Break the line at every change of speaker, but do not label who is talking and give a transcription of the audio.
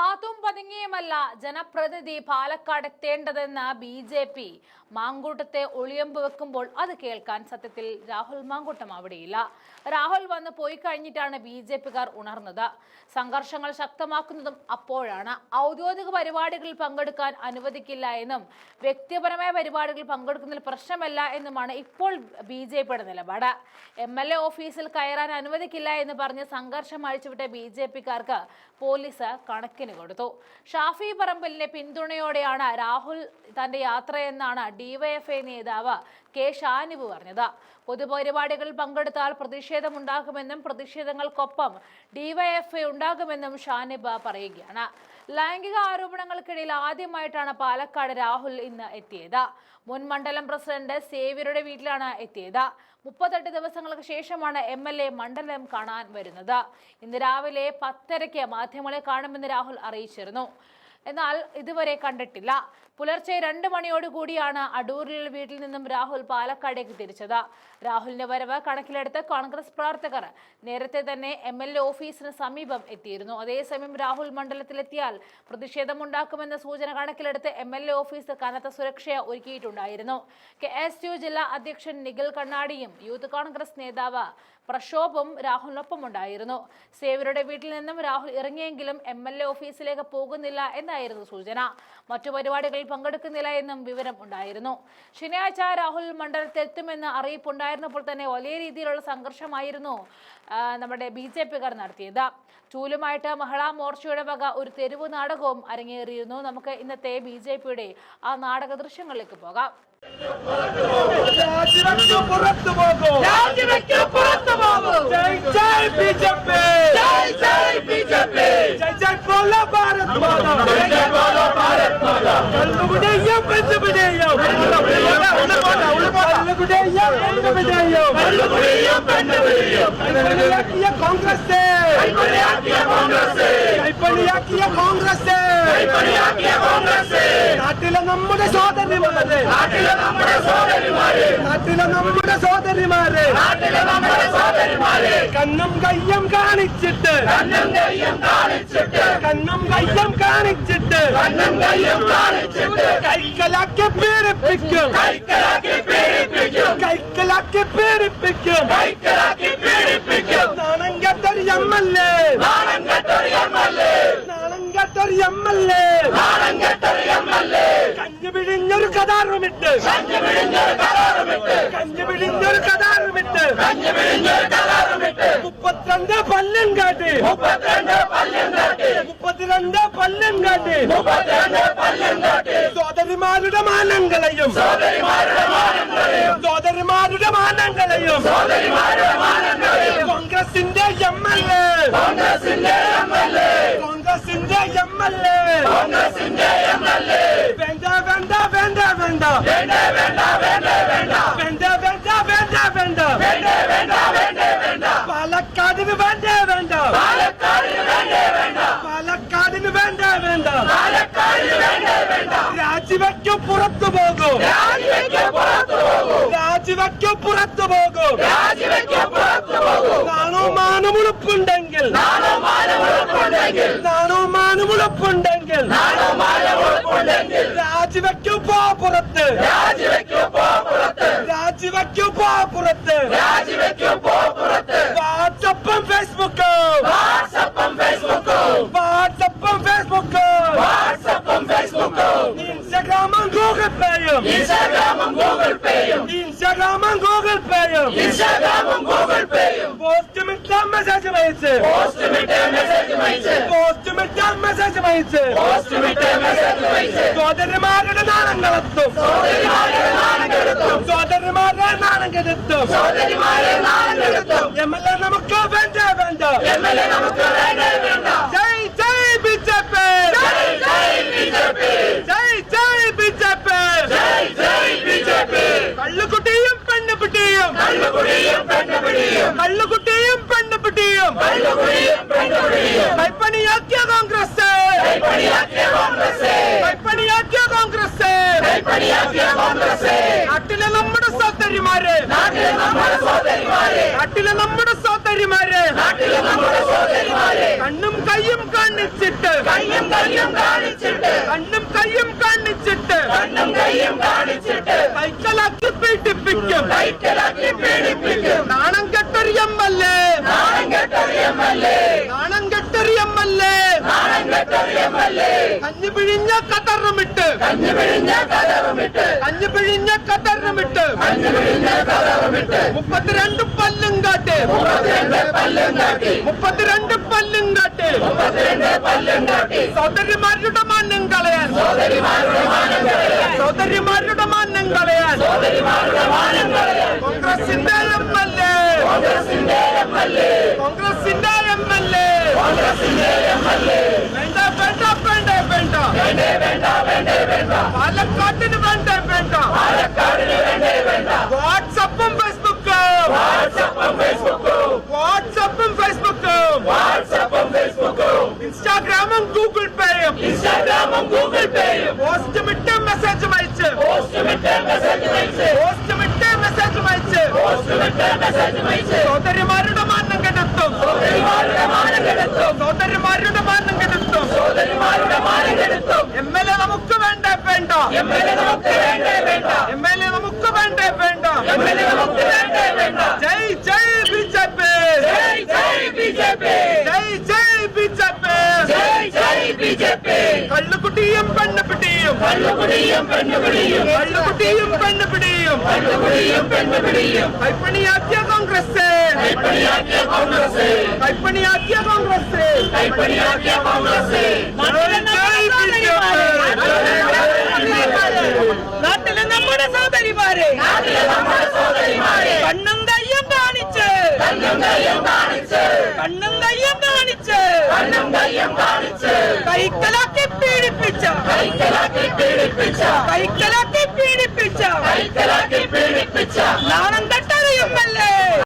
发 പാത്തും പതുങ്ങിയുമല്ല. ജനപ്രതിനിധി പാലക്കാട് എത്തേണ്ടതെന്ന് ബി ജെ പി. മാങ്കൂട്ടത്തെ ഒളിയമ്പ് വെക്കുമ്പോൾ അത് കേൾക്കാൻ സത്യത്തിൽ രാഹുൽ മാങ്കൂട്ടം അവിടെയില്ല. രാഹുൽ വന്ന് പോയി കഴിഞ്ഞിട്ടാണ് ബി ജെ പിക്കാർ ഉണർന്നത്. സംഘർഷങ്ങൾ ശക്തമാക്കുന്നതും അപ്പോഴാണ്. ഔദ്യോഗിക പരിപാടികളിൽ പങ്കെടുക്കാൻ അനുവദിക്കില്ല എന്നും വ്യക്തിപരമായ പരിപാടികളിൽ പങ്കെടുക്കുന്നതിൽ പ്രശ്നമല്ല എന്നുമാണ് ഇപ്പോൾ ബി ജെ പിയുടെ നിലപാട്. എം എൽ എ ഓഫീസിൽ കയറാൻ അനുവദിക്കില്ല എന്ന് പറഞ്ഞ് സംഘർഷം അഴിച്ചുവിട്ട ബി ജെ പിക്കാർക്ക് പോലീസ് കണക്കിന് കൊടുത്തു. ഷാഫി പറമ്പലിന്റെ പിന്തുണയോടെയാണ് രാഹുൽ തന്റെ യാത്രയെന്നാണ് ഡിവൈഎഫ്ഐ നേതാവ് കെ ഷാനിബ് പറഞ്ഞത്. പൊതുപരിപാടികളിൽ പങ്കെടുത്താൽ പ്രതിഷേധമുണ്ടാകുമെന്നും പ്രതിഷേധങ്ങൾക്കൊപ്പം ഡിവൈഎഫ്ഐ ഉണ്ടാകുമെന്നും ഷാനിബ് പറയുകയാണ്. ലൈംഗിക ആരോപണങ്ങൾക്കിടയിൽ ആദ്യമായിട്ടാണ് പാലക്കാട് രാഹുൽ ഇന്ന് എത്തിയത്. മുൻ മണ്ഡലം പ്രസിഡന്റ് സേവ്യരുടെ വീട്ടിലാണ് എത്തിയത്. മുപ്പത്തെട്ട് ദിവസങ്ങൾക്ക് ശേഷമാണ് എം എൽ എ മണ്ഡലം കാണാൻ വരുന്നത്. ഇന്ന് രാവിലെ പത്തരയ്ക്ക് മാധ്യമങ്ങളെ കാണുമെന്ന് രാഹുൽ അറിയിച്ചിരുന്നു. എന്നാൽ ഇതുവരെ കണ്ടിട്ടില്ല. പുലർച്ചെ രണ്ട് മണിയോടുകൂടിയാണ് അടൂരിൽ വീട്ടിൽ നിന്നും രാഹുൽ പാലക്കാടേക്ക് തിരിച്ചത്. രാഹുലിന്റെ വരവ് കണക്കിലെടുത്ത് കോൺഗ്രസ് പ്രവർത്തകർ നേരത്തെ തന്നെ എം എൽ എ ഓഫീസിന് സമീപം എത്തിയിരുന്നു. അതേസമയം രാഹുൽ മണ്ഡലത്തിലെത്തിയാൽ പ്രതിഷേധമുണ്ടാക്കുമെന്ന സൂചന കണക്കിലെടുത്ത് എം എൽ എ ഓഫീസ് കനത്ത സുരക്ഷ ഒരുക്കിയിട്ടുണ്ടായിരുന്നു. കെ എസ് യു ജില്ലാ അധ്യക്ഷൻ നിഖിൽ കണ്ണാടിയും യൂത്ത് കോൺഗ്രസ് നേതാവ് പ്രക്ഷോഭും രാഹുലിനൊപ്പം ഉണ്ടായിരുന്നു സേവരുടെ വീട്ടിൽ നിന്നും രാഹുൽ ഇറങ്ങിയെങ്കിലും എം എൽ എ ഓഫീസിലേക്ക് പോകുന്നില്ല എന്നായിരുന്നു സൂചന? മറ്റു പരിപാടികളിൽ പങ്കെടുക്കുന്നില്ല എന്നും വിവരം ഉണ്ടായിരുന്നു. ശനിയാഴ്ച രാഹുൽ മണ്ഡലത്തിൽ എത്തുമെന്ന് അറിയിപ്പുണ്ടായിരുന്നപ്പോൾ തന്നെ വലിയ രീതിയിലുള്ള സംഘർഷമായിരുന്നു നമ്മുടെ ബി ജെ പിക്കാർ നടത്തിയത്. ചൂലുമായിട്ട് മഹിളാ മോർച്ചയുടെ വക ഒരു തെരുവ് നാടകവും അരങ്ങേറിയിരുന്നു. നമുക്ക് ഇന്നത്തെ ബി ജെ പിയുടെ ആ നാടക ദൃശ്യങ്ങളിലേക്ക് പോകാം.
ജയ് ജയ് ബി ജെ പി.
ജയ് ജയ് ബി ജെ പി.
ജയ് ജയ് ഭാരത് കല്ലുകുടിയും പെണ്ണുപിടിയും കൈപ്പണിയാക്കിയ കോൺഗ്രസ് നാട്ടിലെ നമ്മുടെ സോദരിമാര്
നാട്ടിലെ നമ്മുടെ സോദരിമാര്
നാട്ടിലെ നമ്മുടെ സോദരിമാര്
നാട്ടിലെ നമ്മുടെ സോദരിമാര്
കണ്ണും കയ്യം കാണിച്ചിട്ട്
കണ്ണും കയ്യും കാണിച്ചിട്ട്
കണ്ണും കയ്യം കാണിച്ചിട്ട്
കണ്ണും കയ്യും കാണിച്ചിട്ട്
കൈക്കലാക്കി പീഡിപ്പിക്കും.
കൈക്കലാക്കി പീഡിപ്പിക്കും.
കൈക്കലാക്കി പീഡിപ്പിക്കും. முப்பத்திரண்டு பல்லன் காட்டு.
முப்பத்திரண்டு பல்லன் காட்டு.
முப்பத்திரண்டு பல்லன் காட்டு.
முப்பத்திரண்டு பல்லன் காட்டு.
சோதரிமாருட மானங்களையும் പോകൂ.
രാജിവെക്ക് പുറത്തു പോകും.
നാണോ മാനമുളപ്പുണ്ടെങ്കിൽ.
നാണോ
മാനമുളുപ്പുണ്ടെങ്കിൽ. രാജിവെക്കു പോ പുറത്ത്
രാജിവെക്ക് പോ പുറത്ത്
രാജിവെക്കു പോ പുറത്ത്
രാജിവെക്ക് പോ പുറത്ത്
വാട്സപ്പും ഫേസ്ബുക്കും
വാട്സപ്പും ഫേസ്ബുക്കും
വാട്സപ്പും ഫേസ്ബുക്കും
വാട്സപ്പും ഫേസ്ബുക്കും
ഇൻസ്റ്റാഗ്രാമും ഗൂഗിൾ പേയും
ഇൻസ്റ്റാഗ്രാമും ഗൂഗിൾ പേയും
ഇൻസ്റ്റാഗ്രാമും ഗൂഗിൾ പേയും
ഇൻസ്റ്റാഗ്രാമും ഗൂഗിൾ പേയും
പോസ്റ്റുമിട്ട മെസ്സേജ് അയച്ച്.
പോസ്റ്റ് വിട്ട് മെസ്സേജ് അയച്ച്.
പോസ്റ്റുമിട്ട മെസ്സേജ് അയച്ച്.
പോസ്റ്റ് വിട്ട് മെസ്സേജ് അയച്ച്.
സോദരിമാരുടെ നാണം കടത്തും
സോദരിമാരെ നാണം കെടുത്തും
സോദരിമാരുടെ നാണം കെടുത്തും
സോദരിമാരെ നാണം കെടുത്തും
എം എൽ എ നമുക്ക് വേണ്ട വേണ്ട?
എം എൽ എ നമുക്ക് വേണ്ട
கைப்பணியாக்கிய காங்கிரஸ்
கைப்பணியாக்கிய காங்கிரஸ்
നാട്ടിലെ നമ്മുടെ സഹോദരിമാര്
നാട്ടിലെ നമ്മുടെ
സഹോദരിമാര് കണ്ണും കയ്യും കാണിച്ചിട്ട്
കയ്യും കയ്യും കാണിച്ചിട്ട്
കണ്ണും കയ്യും കാണിച്ചിട്ട്
കണ്ണും കയ്യും കാണിച്ചിട്ട്
കൈക്കലാക്കി പീഡിപ്പിക്കും
കൈക്കലാക്കി പീഡിപ്പിക്കും
കഞ്ഞു പിഴിഞ്ഞ കതറുമിട്ട്.
കഞ്ഞു പിഴിഞ്ഞ കതറുമിട്ട്.
കഞ്ഞു പിഴിഞ്ഞ കതറുമിട്ട്.
കഞ്ഞു പിഴിഞ്ഞ കതറുമിട്ട്.
മുപ്പത്തിരണ്ട് പല്ലും കാട്ട്.
മുപ്പത്തിരണ്ട് പല്ലും കാട്ടി.
മുപ്പത്തിരണ്ട് പല്ലും കാട്ട്.
മുപ്പത്തിരണ്ട് പല്ലും കാട്ടി.
സൗന്ദര്യമാരുടെ മാനം കളയാൻ.
സൗന്ദര്യമാരുടെ മാനം കളയാൻ.
സൗന്ദര്യമാരുടെ മാനം കളയാൻ.
സൗന്ദര്യമാരുടെ മാനം കളയാൻ.
കോൺഗ്രസിന്റെ എം എൽ എ.
കോൺഗ്രസിന്റെ എം എൽ എ.
കോൺഗ്രസിന്റെ പാലക്കാട്ടിന് വേണ്ട വേണ്ട വാട്സപ്പും ഫേസ്ബുക്കും.
വാട്സപ്പും ഫേസ്ബുക്കും.
ഇൻസ്റ്റാഗ്രാമും ഗൂഗിൾ പേയും.
ഇൻസ്റ്റാഗ്രാമും ഗൂഗിൾ പേയും
പോസ്റ്റ് വിട്ട് മെസ്സേജ് അയച്ച്.
പോസ്റ്റ് വിട്ട് മെസ്സേജ് അയച്ച്
പോസ്റ്റ് വിട്ട് മെസ്സേജ് അയച്ച്
പോസ്റ്റ് വിട്ട് മെസ്സേജ് അയച്ച്
സഹോദരിമാരുടെ മാനം കെടുത്തും
സഹോദരിമാരുടെ മാനം കെടുത്തും
സഹോദരിമാരുടെ മാനം കെടുത്തും
സഹോദരിമാരുടെ മാനം കെടുത്തും
എം എൽ എ നമുക്ക് വേണ്ട വേണ്ട.
എം എൽ എ നമുക്ക് വേണ്ടേ വേണ്ട.
എം എൽ എ നമുക്ക് വേണ്ട വേണ്ട.
എം എൽ എ നമുക്ക് വേണ്ടേ വേണ്ട.
ജയ് ജയ് ബി ജെ പി.
ജയ് ജയ് ബി ജെ പി.
ജയ് ജയ് ബി ജെ പി.
ജയ് ജയ് ബി ജെ പി.
കള്ളുകുട്ടിയും പെണ്ണുപിടിയും.
കള്ളുപിടിയും പെണ്ണുപിടിയും.
കള്ളുകുട്ടിയും പെണ്ണുപിടിയും.
കള്ളുപിടിയും പെണ്ണുപിടിയും.
കൈപ്പണിയാക്കിയ കോൺഗ്രസ്.
കൈപ്പണിയാക്കിയ കോൺഗ്രസ്.
കൈപ്പണിയാക്കിയ കോൺഗ്രസ്.
കൈപ്പണിയാക്കിയ കോൺഗ്രസ്
നാട്ടിലെ നമ്മുടെ സഹോദരിമാരെ
നാട്ടിലെ നമ്മുടെ സഹോദരിമാരെ
കണ്ണും കയ്യും കാണിച്ച്
കണ്ണും കയ്യും കാണിച്ച്
കണ്ണും കയ്യും കാണിച്ച്.
കണ്ണും കയ്യും കാണിച്ച്.
കൈക്കലാക്കി പീഡിപ്പിച്ച.
കൈക്കലാക്കി പീഡിപ്പിച്ച.
കൈക്കലാക്കി